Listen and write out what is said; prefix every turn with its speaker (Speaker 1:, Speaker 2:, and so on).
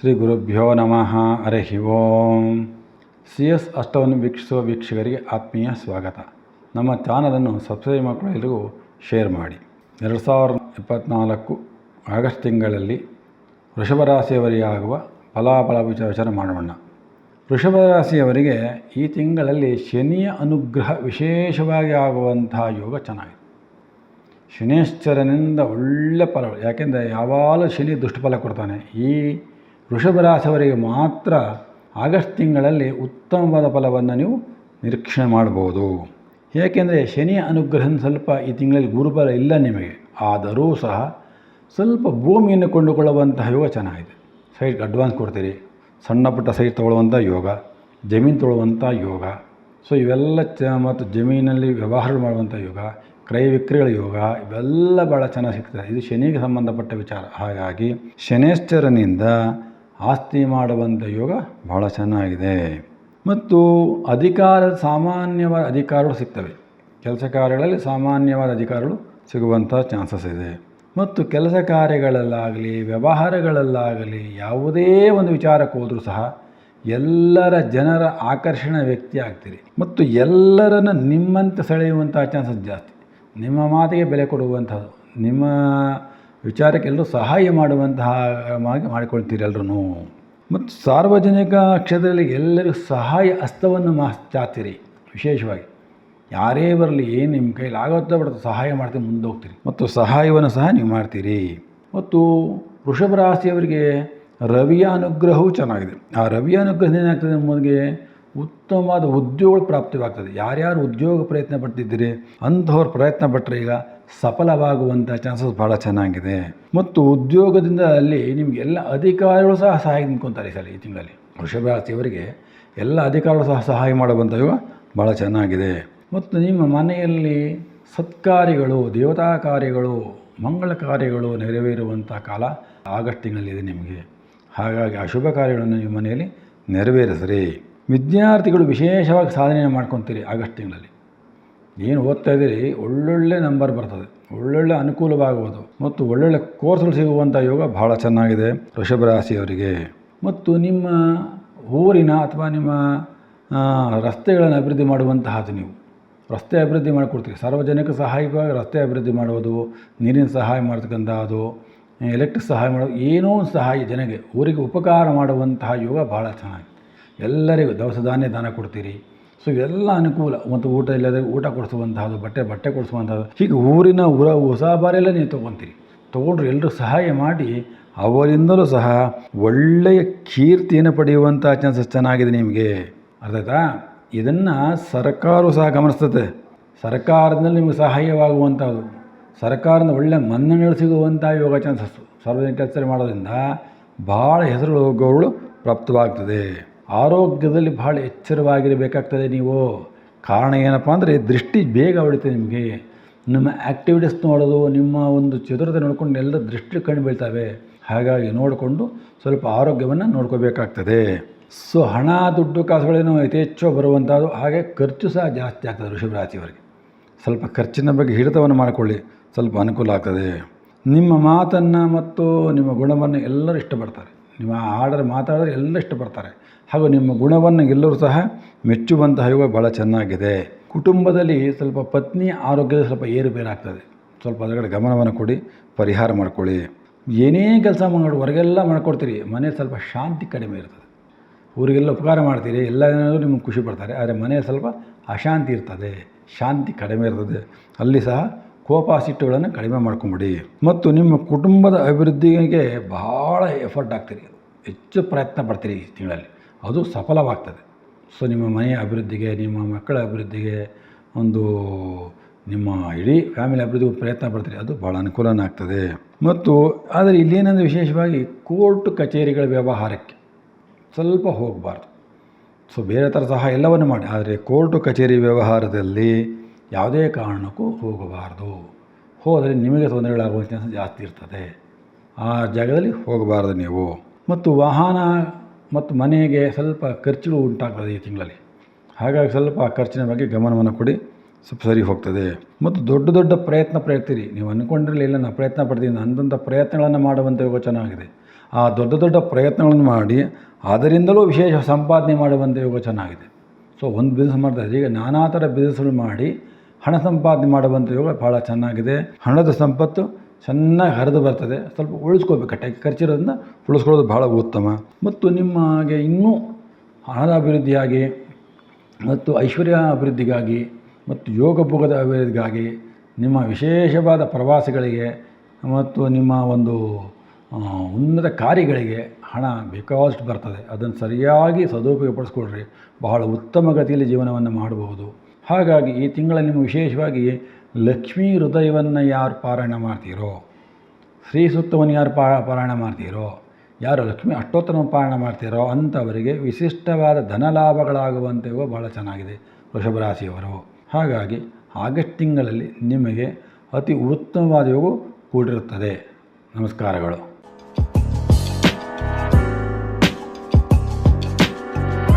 Speaker 1: ಶ್ರೀ ಗುರುಭ್ಯೋ ನಮಃ. ಹರಿ ಓಂ. C S ಅಷ್ಟವನ್ನು ವೀಕ್ಷಿಸುವ ವೀಕ್ಷಕರಿಗೆ ಆತ್ಮೀಯ ಸ್ವಾಗತ. ನಮ್ಮ ಚಾನಲನ್ನು ಸಬ್ಸ್ಕ್ರೈಬ್ ಮಾಡ್ಕೊಳ್ಳೋ ಶೇರ್ ಮಾಡಿ. ಎರಡು ಸಾವಿರದ ಇಪ್ಪತ್ತ್ನಾಲ್ಕು ಆಗಸ್ಟ್ ತಿಂಗಳಲ್ಲಿ ವೃಷಭ ರಾಶಿಯವರಿಗೆ ಆಗುವ ಫಲಾಫಲ ವಿಚಾರ ವಿಚಾರ ಮಾಡೋಣ. ವೃಷಭ ರಾಶಿಯವರಿಗೆ ಈ ತಿಂಗಳಲ್ಲಿ ಶನಿಯ ಅನುಗ್ರಹ ವಿಶೇಷವಾಗಿ ಆಗುವಂತಹ ಯೋಗ ಚೆನ್ನಾಗಿದೆ. ಶನೇಶ್ವರನಿಂದ ಒಳ್ಳೆ ಫಲಗಳು ಯಾಕೆಂದರೆ ಯಾವಾಗಲೂ ಶನಿ ದುಷ್ಟಫಲ ಕೊಡ್ತಾನೆ. ಈ ವೃಷಭ ರಾಶಿಯವರಿಗೆ ಮಾತ್ರ ಆಗಸ್ಟ್ ತಿಂಗಳಲ್ಲಿ ಉತ್ತಮವಾದ ಫಲವನ್ನು ನೀವು ನಿರೀಕ್ಷಣೆ ಮಾಡ್ಬೋದು. ಏಕೆಂದರೆ ಶನಿಯ ಅನುಗ್ರಹ ಸ್ವಲ್ಪ ಈ ತಿಂಗಳಲ್ಲಿ ಗುರುಬಲ ಇಲ್ಲ ನಿಮಗೆ. ಆದರೂ ಸಹ ಸ್ವಲ್ಪ ಭೂಮಿಯನ್ನು ಕೊಂಡುಕೊಳ್ಳುವಂತಹ ಯೋಗ ಚೆನ್ನಾಗಿದೆ. ಸೈಟ್ ಅಡ್ವಾನ್ಸ್ ಕೊಡ್ತೀರಿ. ಸಣ್ಣ ಪುಟ್ಟ ಸೈಟ್ ತೊಗೊಳ್ಳುವಂಥ ಯೋಗ, ಜಮೀನು ತೊಗೊಳ್ಳುವಂಥ ಯೋಗ. ಸೊ, ಇವೆಲ್ಲ ಚ ಮತ್ತು ಜಮೀನಲ್ಲಿ ವ್ಯವಹಾರ ಮಾಡುವಂಥ ಯೋಗ, ಕ್ರಯ ವಿಕ್ರಯಗಳ ಯೋಗ, ಇವೆಲ್ಲ ಭಾಳ ಚೆನ್ನಾಗಿ ಸಿಗ್ತದೆ. ಇದು ಶನಿಗೆ ಸಂಬಂಧಪಟ್ಟ ವಿಚಾರ. ಹಾಗಾಗಿ ಶನೇಶ್ವರನಿಂದ ಆಸ್ತಿ ಮಾಡುವಂಥ ಯೋಗ ಬಹಳ ಚೆನ್ನಾಗಿದೆ. ಮತ್ತು ಅಧಿಕಾರ, ಸಾಮಾನ್ಯವಾದ ಅಧಿಕಾರಗಳು ಸಿಗ್ತವೆ. ಕೆಲಸ ಕಾರ್ಯಗಳಲ್ಲಿ ಸಾಮಾನ್ಯವಾದ ಅಧಿಕಾರಗಳು ಸಿಗುವಂಥ ಚಾನ್ಸಸ್ ಇದೆ. ಮತ್ತು ಕೆಲಸ ಕಾರ್ಯಗಳಲ್ಲಾಗಲಿ, ವ್ಯವಹಾರಗಳಲ್ಲಾಗಲಿ, ಯಾವುದೇ ಒಂದು ವಿಚಾರಕ್ಕೆ ಹೋದರೂ ಸಹ ಎಲ್ಲರ ಜನರ ಆಕರ್ಷಣ ವ್ಯಕ್ತಿ ಆಗ್ತೀರಿ. ಮತ್ತು ಎಲ್ಲರನ್ನು ನಿಮ್ಮಂತೆ ಸೆಳೆಯುವಂಥ ಚಾನ್ಸಸ್ ಜಾಸ್ತಿ. ನಿಮ್ಮ ಮಾತಿಗೆ ಬೆಲೆ ಕೊಡುವಂಥದ್ದು ನಿಮ್ಮ ವಿಚಾರಕ್ಕೆ ಎಲ್ಲರೂ ಸಹಾಯ ಮಾಡುವಂತಹ ಮಾಡಿ ಮಾಡಿಕೊಳ್ತೀರಿ ಎಲ್ಲರೂ ಮತ್ತು ಸಾರ್ವಜನಿಕ ಕ್ಷೇತ್ರದಲ್ಲಿ ಎಲ್ಲರಿಗೂ ಸಹಾಯ ಹಸ್ತವನ್ನು ಮಾ ವಿಶೇಷವಾಗಿ. ಯಾರೇ ಬರಲಿ, ಏನು ನಿಮ್ಮ ಕೈಲಿ ಆಗುತ್ತೋ ಬಿಡುತ್ತೋ ಸಹಾಯ ಮಾಡ್ತೀರಿ ಮುಂದೆ ಹೋಗ್ತೀರಿ ಮತ್ತು ಸಹಾಯವನ್ನು ಸಹ ನೀವು ಮಾಡ್ತೀರಿ. ಮತ್ತು ವೃಷಭ ರಾಶಿಯವರಿಗೆ ರವಿಯ ಅನುಗ್ರಹವೂ ಚೆನ್ನಾಗಿದೆ. ಆ ರವಿಯ ಅನುಗ್ರಹದಿಂದ ಏನಾಗ್ತದೆ ನಮಗೆ ಉತ್ತಮವಾದ ಉದ್ಯೋಗ ಪ್ರಾಪ್ತಿವಾಗ್ತದೆ ಯಾರ್ಯಾರು ಉದ್ಯೋಗ ಪ್ರಯತ್ನ ಪಡ್ತಿದ್ದೀರಿ, ಅಂಥವ್ರು ಪ್ರಯತ್ನ ಪಟ್ಟರೆ ಈಗ ಸಫಲವಾಗುವಂಥ ಚಾನ್ಸಸ್ ಭಾಳ ಚೆನ್ನಾಗಿದೆ. ಮತ್ತು ಉದ್ಯೋಗದಿಂದ ಅಲ್ಲಿ ನಿಮಗೆಲ್ಲ ಅಧಿಕಾರಿಗಳು ಸಹ ಸಹಾಯ ನಿಂತ್ಕೊತಾರೆ ಈ ಸಲ ಈ ತಿಂಗಳಲ್ಲಿ. ವೃಷಭ ರಾಶಿಯವರಿಗೆ ಎಲ್ಲ ಅಧಿಕಾರಿಗಳು ಸಹ ಸಹಾಯ ಮಾಡುವಂಥ ಭಾಳ ಚೆನ್ನಾಗಿದೆ. ಮತ್ತು ನಿಮ್ಮ ಮನೆಯಲ್ಲಿ ಸತ್ಕಾರ್ಯಗಳು, ದೇವತಾ ಕಾರ್ಯಗಳು, ಮಂಗಳ ಕಾರ್ಯಗಳು ನೆರವೇರುವಂಥ ಕಾಲ ಆಗಸ್ಟ್ ತಿಂಗಳಲ್ಲಿದೆ ನಿಮಗೆ. ಹಾಗಾಗಿ ಅಶುಭ ಕಾರ್ಯಗಳನ್ನು ನಿಮ್ಮ ಮನೆಯಲ್ಲಿ ನೆರವೇರಿಸ್ರಿ. ವಿದ್ಯಾರ್ಥಿಗಳು ವಿಶೇಷವಾಗಿ ಸಾಧನೆ ಮಾಡ್ಕೊತೀರಿ ಆಗಸ್ಟ್ ತಿಂಗಳಲ್ಲಿ. ಏನು ಓದ್ತಾ ಇದ್ದೀರಿ, ಒಳ್ಳೊಳ್ಳೆ ನಂಬರ್ ಬರ್ತದೆ. ಒಳ್ಳೊಳ್ಳೆ ಅನುಕೂಲವಾಗುವುದು. ಮತ್ತು ಒಳ್ಳೊಳ್ಳೆ ಕೋರ್ಸ್ಗಳು ಸಿಗುವಂಥ ಯೋಗ ಭಾಳ ಚೆನ್ನಾಗಿದೆ ವೃಷಭ ರಾಶಿಯವರಿಗೆ. ಮತ್ತು ನಿಮ್ಮ ಊರಿನ ಅಥವಾ ನಿಮ್ಮ ರಸ್ತೆಗಳನ್ನು ಅಭಿವೃದ್ಧಿ ಮಾಡುವಂತಹದ್ದು ನೀವು. ರಸ್ತೆ ಅಭಿವೃದ್ಧಿ ಮಾಡಿಕೊಡ್ತೀರಿ. ಸಾರ್ವಜನಿಕ ಸಹಾಯಕವಾಗಿ ರಸ್ತೆ ಅಭಿವೃದ್ಧಿ ಮಾಡುವುದು, ನೀರಿನ ಸಹಾಯ ಮಾಡ್ತಕ್ಕಂಥದ್ದು ಎಲೆಕ್ಟ್ರಿಕ್ ಸಹಾಯ ಮಾಡೋದು ಏನೋ ಒಂದು ಸಹಾಯ ಜನಗೆ, ಊರಿಗೆ ಉಪಕಾರ ಮಾಡುವಂತಹ ಯೋಗ ಭಾಳ ಚೆನ್ನಾಗಿ ಎಲ್ಲರಿಗೂ ದವಸ ಧಾನ್ಯ ದಾನ ಕೊಡ್ತೀರಿ. ಸೊ ಇವೆಲ್ಲ ಅನುಕೂಲ. ಮತ್ತು ಊಟ ಇಲ್ಲದೆ ಊಟ ಕೊಡಿಸುವಂತಹದ್ದು, ಬಟ್ಟೆ ಬಟ್ಟೆ ಕೊಡಿಸುವಂಥದ್ದು ಹೀಗೆ ಊರಿನ ಊರ ಹೊಸ ಬಾರೆಲ್ಲ ನೀವು ತೊಗೊತೀರಿ. ತೊಗೊಂಡ್ರೆ ಎಲ್ಲರೂ ಸಹಾಯ ಮಾಡಿ, ಅವರಿಂದಲೂ ಸಹ ಒಳ್ಳೆಯ ಕೀರ್ತಿಯನ್ನು ಪಡೆಯುವಂಥ ಚಾನ್ಸಸ್ ಚೆನ್ನಾಗಿದೆ ನಿಮಗೆ. ಅರ್ಥ ಆಯ್ತಾ? ಇದನ್ನು ಸರ್ಕಾರವು ಸಹ ಗಮನಿಸ್ತದೆ. ಸರ್ಕಾರದಲ್ಲಿ ನಿಮಗೆ ಸಹಾಯವಾಗುವಂಥದ್ದು. ಸರ್ಕಾರದಿಂದ ಒಳ್ಳೆಯ ಮನ್ನಣೆಗಳು ಸಿಗುವಂಥ ಯೋಗ ಚಾನ್ಸಸ್ಸು ಸಾರ್ವಜನಿಕ ಕೆಲಸ ಮಾಡೋದ್ರಿಂದ ಭಾಳ ಹೆಸರು ಗೌರವಗಳು ಪ್ರಾಪ್ತವಾಗ್ತದೆ. ಆರೋಗ್ಯದಲ್ಲಿ ಭಾಳ ಎಚ್ಚರವಾಗಿರಬೇಕಾಗ್ತದೆ ನೀವು. ಕಾರಣ ಏನಪ್ಪ ಅಂದರೆ ದೃಷ್ಟಿ ಬೇಗ ಹೊಡಿತದೆ ನಿಮಗೆ. ನಿಮ್ಮ ಆ್ಯಕ್ಟಿವಿಟೀಸ್ ನೋಡೋದು, ನಿಮ್ಮ ಒಂದು ಚತುರತೆ ನೋಡಿಕೊಂಡು ಎಲ್ಲ ದೃಷ್ಟಿ ಕಂಡು ಬೀಳ್ತವೆ. ಹಾಗಾಗಿ ನೋಡಿಕೊಂಡು ಸ್ವಲ್ಪ ಆರೋಗ್ಯವನ್ನು ನೋಡ್ಕೋಬೇಕಾಗ್ತದೆ. ಸೊ, ಹಣ, ದುಡ್ಡು, ಕಾಸುಗಳೇನು ಯಥೇಚ್ಛ ಬರುವಂಥದ್ದು, ಹಾಗೆ ಖರ್ಚು ಸಹ ಜಾಸ್ತಿ ಆಗ್ತದೆ ವೃಷಭ ರಾಶಿಯವರಿಗೆ ಸ್ವಲ್ಪ ಖರ್ಚಿನ ಬಗ್ಗೆ ಹಿಡಿತವನ್ನು ಮಾಡಿಕೊಳ್ಳಿ, ಸ್ವಲ್ಪ ಅನುಕೂಲ ಆಗ್ತದೆ. ನಿಮ್ಮ ಮಾತನ್ನು ಮತ್ತು ನಿಮ್ಮ ಗುಣವನ್ನು ಎಲ್ಲರೂ ಇಷ್ಟಪಡ್ತಾರೆ. ನಿಮ್ಮ ಆರ್ಡರ್ ಮಾತಾಡಿದ್ರೆ ಎಲ್ಲ ಇಷ್ಟಪಡ್ತಾರೆ. ಹಾಗೂ ನಿಮ್ಮ ಗುಣವನ್ನು ಎಲ್ಲರೂ ಸಹ ಮೆಚ್ಚುವಂತಹ ಯೋಗ ಭಾಳ ಚೆನ್ನಾಗಿದೆ. ಕುಟುಂಬದಲ್ಲಿ ಸ್ವಲ್ಪ ಪತ್ನಿ ಆರೋಗ್ಯದ ಸ್ವಲ್ಪ ಏರುಪೇರಾಗ್ತದೆ ಸ್ವಲ್ಪ ಅದರ ಕಡೆ ಗಮನವನ್ನು ಕೊಡಿ, ಪರಿಹಾರ ಮಾಡ್ಕೊಳ್ಳಿ. ಏನೇ ಕೆಲಸ ಮಾಡಿ ಹೊರಗೆಲ್ಲ ಮಾಡ್ಕೊಡ್ತೀರಿ, ಮನೆ ಸ್ವಲ್ಪ ಶಾಂತಿ ಕಡಿಮೆ ಇರ್ತದೆ. ಊರಿಗೆಲ್ಲ ಉಪಕಾರ ಮಾಡ್ತೀರಿ, ಎಲ್ಲ ಜನರು ನಿಮ್ಗೆ ಖುಷಿ ಪಡ್ತಾರೆ, ಆದರೆ ಮನೆ ಸ್ವಲ್ಪ ಅಶಾಂತಿ ಇರ್ತದೆ. ಶಾಂತಿ ಕಡಿಮೆ ಇರ್ತದೆ. ಅಲ್ಲಿ ಸಹ ಕೋಪ ಸಿಟ್ಟುಗಳನ್ನು ಕಡಿಮೆ ಮಾಡ್ಕೊಂಬಿಡಿ. ಮತ್ತು ನಿಮ್ಮ ಕುಟುಂಬದ ಅಭಿವೃದ್ಧಿಗೆ ಭಾಳ ಎಫರ್ಟ್ ಆಗ್ತೀರಿ. ಹೆಚ್ಚು ಪ್ರಯತ್ನ ಪಡ್ತೀರಿ ಈ ತಿಂಗಳಲ್ಲಿ. ಅದು ಸಫಲವಾಗ್ತದೆ. ಸೊ ನಿಮ್ಮ ಮನೆಯ ಅಭಿವೃದ್ಧಿಗೆ, ನಿಮ್ಮ ಮಕ್ಕಳ ಅಭಿವೃದ್ಧಿಗೆ ಒಂದು ನಿಮ್ಮ ಇಡೀ ಫ್ಯಾಮಿಲಿ ಅಭಿವೃದ್ಧಿಗೆ ಪ್ರಯತ್ನ ಪಡ್ತೀರಿ. ಅದು ಭಾಳ ಅನುಕೂಲನೇ ಆಗ್ತದೆ. ಮತ್ತು ಆದರೆ ಇಲ್ಲೇನಂದರೆ ವಿಶೇಷವಾಗಿ ಕೋರ್ಟ್ ಕಚೇರಿಗಳ ವ್ಯವಹಾರಕ್ಕೆ ಸ್ವಲ್ಪ ಹೋಗಬಾರ್ದು. ಸೊ ಬೇರೆ ಥರ ಸಹ ಎಲ್ಲವನ್ನು ಮಾಡಿ. ಆದರೆ ಕೋರ್ಟು ಕಚೇರಿ ವ್ಯವಹಾರದಲ್ಲಿ ಯಾವುದೇ ಕಾರಣಕ್ಕೂ ಹೋಗಬಾರದು. ಹೋದರೆ ನಿಮಗೆ ತೊಂದರೆಗಳಾಗುವ ಚಾನ್ಸ್ ಜಾಸ್ತಿ ಇರ್ತದೆ. ಆ ಜಾಗದಲ್ಲಿ ಹೋಗಬಾರದು ನೀವು. ಮತ್ತು ವಾಹನ ಮತ್ತು ಮನೆಗೆ ಸ್ವಲ್ಪ ಖರ್ಚುಗಳು ಉಂಟಾಗ್ತದೆ ಈ ತಿಂಗಳಲ್ಲಿ. ಹಾಗಾಗಿ ಸ್ವಲ್ಪ ಆ ಖರ್ಚಿನ ಬಗ್ಗೆ ಗಮನವನ್ನು ಕೊಡಿ. ಸ್ವಲ್ಪ ಸರಿ ಹೋಗ್ತದೆ. ಮತ್ತು ದೊಡ್ಡ ದೊಡ್ಡ ಪ್ರಯತ್ನ ಪಡ್ತೀರಿ. ನೀವು ಅಂದ್ಕೊಂಡಿರಲಿಲ್ಲ, ನಾನು ಪ್ರಯತ್ನ ಪಡ್ತೀನಿ ಅಂದಂಥ ಪ್ರಯತ್ನಗಳನ್ನು ಮಾಡುವಂಥ ಯೋಗ ಚೆನ್ನಾಗಿದೆ. ಆ ದೊಡ್ಡ ದೊಡ್ಡ ಪ್ರಯತ್ನಗಳನ್ನು ಮಾಡಿ ಅದರಿಂದಲೂ ವಿಶೇಷ ಸಂಪಾದನೆ ಮಾಡುವಂಥ ಯೋಗ ಚೆನ್ನಾಗಿದೆ. ಸೊ ಒಂದು ಬಿಸ್ನೆಸ್ ಮಾಡ್ತಾ ಇದ್ದೀವಿ ಈಗ ನಾನಾ ಥರ ಬಿಸ್ನೆಸ್ಗಳು ಮಾಡಿ ಹಣ ಸಂಪಾದನೆ ಮಾಡುವಂಥ ಯೋಗ ಭಾಳ ಚೆನ್ನಾಗಿದೆ. ಹಣದ ಸಂಪತ್ತು ಚೆನ್ನಾಗಿ ಹರಿದು ಬರ್ತದೆ. ಸ್ವಲ್ಪ ಉಳಿಸ್ಕೋಬೇಕು. ಕಟ್ಟಾಗಿ ಖರ್ಚಿರೋದನ್ನ ಉಳಿಸ್ಕೊಳ್ಳೋದು ಭಾಳ ಉತ್ತಮ. ಮತ್ತು ನಿಮಗೆ ಇನ್ನೂ ಹಣದ ಅಭಿವೃದ್ಧಿಯಾಗಿ ಮತ್ತು ಐಶ್ವರ್ಯ ಅಭಿವೃದ್ಧಿಗಾಗಿ ಮತ್ತು ಯೋಗ ಭೋಗದ ಅಭಿವೃದ್ಧಿಗಾಗಿ ನಿಮ್ಮ ವಿಶೇಷವಾದ ಪ್ರವಾಸಗಳಿಗೆ ಮತ್ತು ನಿಮ್ಮ ಒಂದು ಉನ್ನತ ಕಾರ್ಯಗಳಿಗೆ ಹಣ ಬೇಕಾದಷ್ಟು ಬರ್ತದೆ. ಅದನ್ನು ಸರಿಯಾಗಿ ಸದುಪಯೋಗಪಡಿಸ್ಕೊಳ್ರಿ. ಬಹಳ ಉತ್ತಮ ಗತಿಯಲ್ಲಿ ಜೀವನವನ್ನು ಮಾಡಬಹುದು. ಹಾಗಾಗಿ ಈ ತಿಂಗಳಲ್ಲಿ ನೀವು ವಿಶೇಷವಾಗಿ ಲಕ್ಷ್ಮೀ ಹೃದಯವನ್ನು ಯಾರು ಪಾರಾಯಣ ಮಾಡ್ತೀರೋ, ಶ್ರೀ ಸೂಕ್ತವನ್ನು ಯಾರು ಪಾ, ಪಾರಾಯಣ ಮಾಡ್ತೀರೋ, ಯಾರು ಲಕ್ಷ್ಮಿ ಅಷ್ಟೋತ್ತರ ಪಾರಾಯಣ ಮಾಡ್ತೀರೋ ಅಂಥವರಿಗೆ ವಿಶಿಷ್ಟವಾದ ಧನಲಾಭಗಳಾಗುವಂತೆಯೂ ಭಾಳ ಚೆನ್ನಾಗಿದೆ ವೃಷಭ ರಾಶಿಯವರು ಹಾಗಾಗಿ ಆಗಸ್ಟ್ ತಿಂಗಳಲ್ಲಿ ನಿಮಗೆ ಅತಿ ಉತ್ತಮವಾದ ಯೋಗ ಕೂಡಿರುತ್ತದೆ. ನಮಸ್ಕಾರಗಳು.